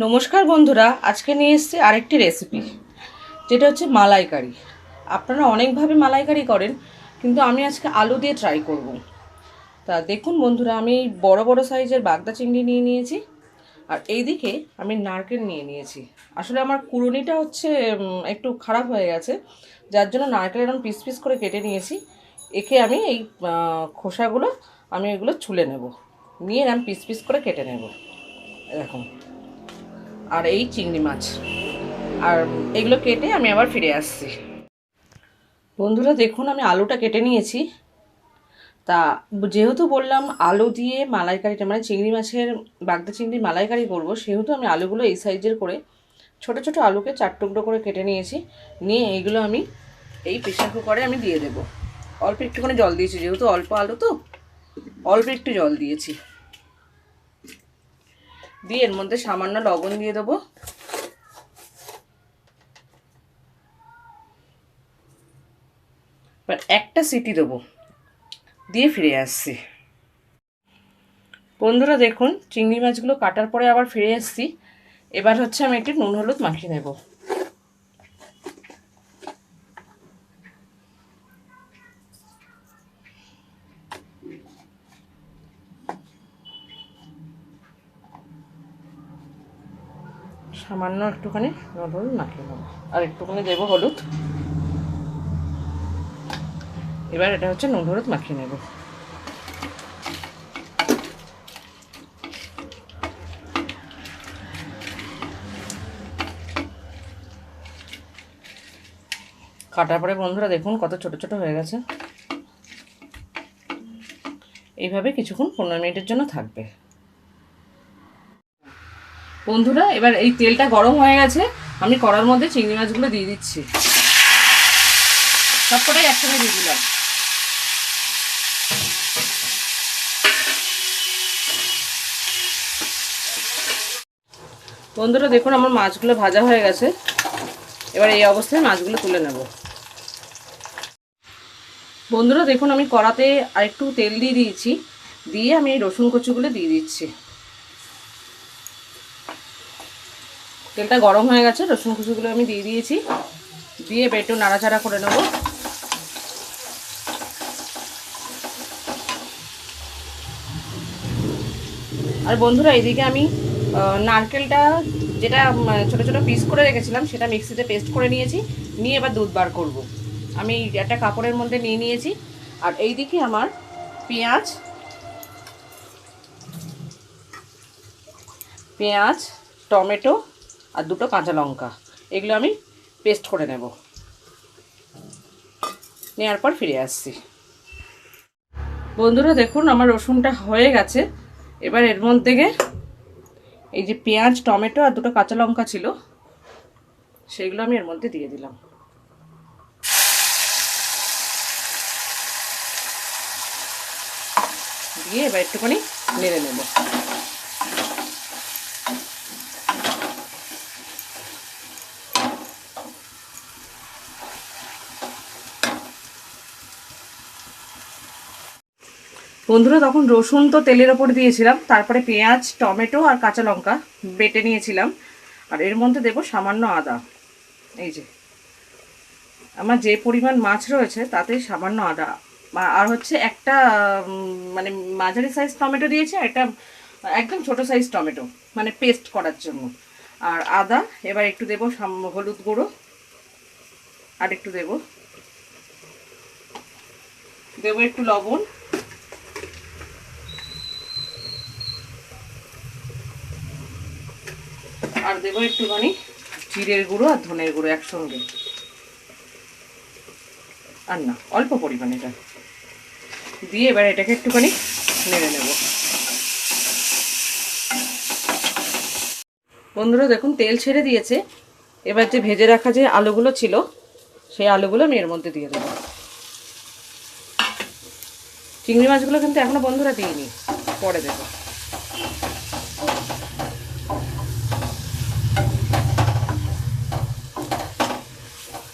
নমস্কার বন্ধুরা, আজকে নিয়ে এসেছি আরেকটি রেসিপি যেটা হচ্ছে মালাইকারি। আপনারা অনেকভাবে মালাইকারি করেন, কিন্তু আমি আজকে আলু দিয়ে ট্রাই করব। তা দেখুন বন্ধুরা, আমি এই বড় বড় সাইজের বাগদা চিংড়ি নিয়ে নিয়েছি, আর এইদিকে আমি নারকেল নিয়ে নিয়েছি। আসলে আমার কুড়ুনিটা হচ্ছে একটু খারাপ হয়ে গেছে, যার জন্য নারকেল এরকম পিস পিস করে কেটে নিয়েছি। একে আমি এই খোসাগুলো, আমি এগুলো ছুলে নেব। নিয়ে আমি পিস পিস করে কেটে নেব। এরকম। আর এই চিংড়ি মাছ। আর এগুলো কেটে আমি আবার ফিরে আসছি। বন্ধুরা, দেখুন, আমি আলুটা কেটে নিয়েছি। তা, যেহেতু বললাম আলু দিয়ে মালাইকারিটা মানে চিংড়ি মাছের, বাগদা চিংড়ি মালাইকারি করব, সেহেতু আমি আলুগুলো এই সাইজের করে ছোট ছোট আলুকে চার টুকরো করে কেটে নিয়েছি। নিয়ে এইগুলো আমি এই প্রেশার কুকারে আমি দিয়ে দেব। অল্প একটুখানি জল দিয়েছি, যেহেতু অল্প আলু তো। অল্প একটু জল দিয়েছি। দিয়ে এর মধ্যে সামান্য লবণ দিয়ে দেবো। এবার একটা সিটি দেবো। দিয়ে ফিরে আসছি। বন্ধুরা দেখুন, চিংড়ি মাছগুলো কাটার পরে আবার ফিরে আসছি এবার হচ্ছে আমি একটি নুন হলুদ মাখিয়ে নেব। সামান্য একটুখানি হলুদ মাখিয়ে নেব। আর একটুখানি দেবো হলুদ। এবার এটা হচ্ছে নুন হলুদ মাখিয়ে নেব। কাটার পরে বন্ধুরা দেখুন কত ছোট ছোট হয়ে গেছে। এইভাবে কিছুক্ষণ পনেরো মিনিটের জন্য থাকবে। বন্ধুরা, এবার এই তেলটা গরম হয়ে গেছে, আমি কড়ার মধ্যে চিংড়ি মাছগুলো দিয়ে দিচ্ছি। সবকটাই একসঙ্গে দিয়ে দিলাম। বন্ধুরা, দেখুন আমার মাছগুলো ভাজা হয়ে গেছে। এবার এই অবস্থায় মাছগুলো তুলে নেব। বন্ধুরা, দেখুন আমি কড়াতে আরেকটু তেল দিয়ে দিয়েছি। দিয়ে আমি এই রসুন কচুগুলো দিয়ে দিচ্ছি। তেলটা গরম হয়ে গেছে, রসুন কুচুগুলো আমি দিয়ে দিয়েছি। দিয়ে একটু নাড়াচাড়া করে নেব। আর বন্ধুরা এদিকে আমি নারকেলটা যেটা ছোট ছোট পিস করে রেখেছিলাম, সেটা মিক্সিতে পেস্ট করে নিয়েছি। নিয়ে এবার দুধ বার করব। আমি একটা কাপড়ের মধ্যে নিয়ে নিয়েছি। আর এইদিকে আমার পেঁয়াজ পেঁয়াজ, টমেটো আর দুটো কাঁচা লঙ্কা। এগুলো আমি পেস্ট করে নেব। নেওয়ার পর ফিরে আসছি। বন্ধুরা, দেখুন, আমার রসুনটা হয়ে গেছে। এবার এর মধ্যে এই যে পেঁয়াজ, টমেটো আর দুটো কাঁচা লঙ্কা ছিল, সেগুলো আমি এর মধ্যে দিয়ে দিলাম। দিয়ে এবার একটুখানি নেড়ে নেব। বন্ধুরা, তখন রসুন তো তেলের ওপর দিয়েছিলাম, তারপরে পেঁয়াজ, টমেটো আর কাঁচা লঙ্কা বেটে নিয়েছিলাম। আর এর মধ্যে দেব সামান্য আদা। এই যে, আমার যে পরিমাণ মাছ রয়েছে, তাতে সামান্য আদা। আর হচ্ছে একটা মানে মাঝারি সাইজ টমেটো দিয়েছি, আর একটা একদম ছোট সাইজ টমেটো মানে পেস্ট করার জন্য। আর আদা, এবার একটু দেবো হলুদ গুঁড়ো। আর একটু দেবো। দেবো একটু লবণ। আর দেবো একটুখানি জিরের গুঁড়ো আর ধনের গুঁড়ো একসঙ্গে। আর না, অল্প পরিমাণে এটা। দিয়ে এবার এটাকে একটুখানি নেড়ে নেব। বন্ধুরা, দেখুন, তেল ছেড়ে দিয়েছে। এবার যে ভেজে রাখা যে আলুগুলো ছিল, সেই আলুগুলো আমি এর মধ্যে দিয়ে দেবো। চিংড়ি মাছগুলো কিন্তু এখনও বন্ধুরা দিইনি। পরে দেবো।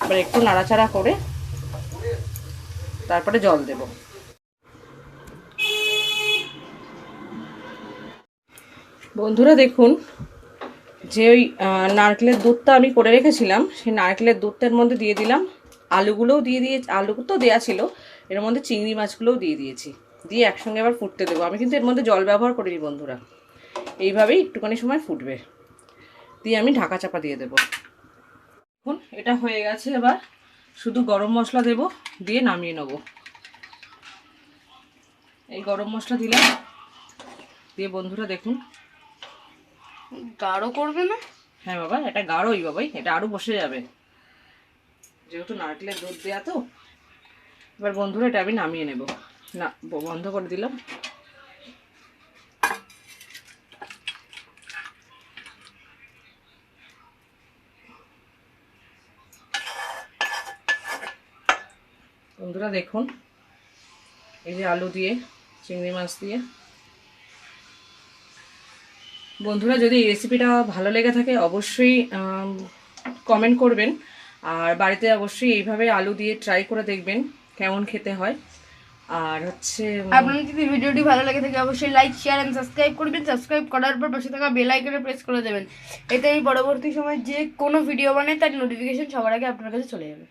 এবার একটু নাড়াচাড়া করে তারপরে জল দেব। বন্ধুরা দেখুন, যে ওই নারকেলের দুধটা আমি করে রেখেছিলাম, সেই নারকেলের দুধটার মধ্যে দিয়ে দিলাম। আলুগুলোও দিয়ে দিয়ে, আলু তো দেওয়া ছিল, এর মধ্যে চিংড়ি মাছগুলোও দিয়ে দিয়েছি। দিয়ে একসঙ্গে আবার ফুটতে দেবো। আমি কিন্তু এর মধ্যে জল ব্যবহার করিনি বন্ধুরা। এইভাবেই একটুখানি সময় ফুটবে। দিয়ে আমি ঢাকা চাপা দিয়ে দেবো। এটা হয়ে গেছে এবার শুধু গরম মশলা দেব দিয়ে নামিয়ে নেব। এই গরম মশলা দিলাম। দিয়ে বন্ধুরা দেখুন। গাঢ় করবে না? হ্যাঁ বাবা এটা গাঢ়ই বাবাই এটা আরও বসে যাবে। যেহেতু নারকেলের দুধ দেওয়া তো এবার বন্ধুরা এটা আমি নামিয়ে নেব। না বন্ধ করে দিলাম। বন্ধুরা দেখুন, এই যে আলু দিয়ে, চিংড়ি মাছ দিয়ে। বন্ধুরা যদি এই রেসিপিটা ভালো লেগে থাকে, অবশ্যই কমেন্ট করবেন। আর বাড়িতে অবশ্যই এইভাবে আলু দিয়ে ট্রাই করে দেখবেন, কেমন খেতে হয়। আর হচ্ছে আপনার যদি ভিডিওটি ভালো লাগে থাকে, অবশ্যই লাইক শেয়ার এন্ড সাবস্ক্রাইব করবেন। সাবস্ক্রাইব করার পর পাশে থাকা বেল আইকনে প্রেস করে দেবেন। এতে আমি পরবর্তী সময় যে কোনো ভিডিও বানাই, তার নোটিফিকেশন সবার আগে আপনার কাছে চলে যাবে।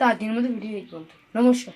তার দিনের মধ্যে ভিডিও এই পর্যন্ত নমস্কার।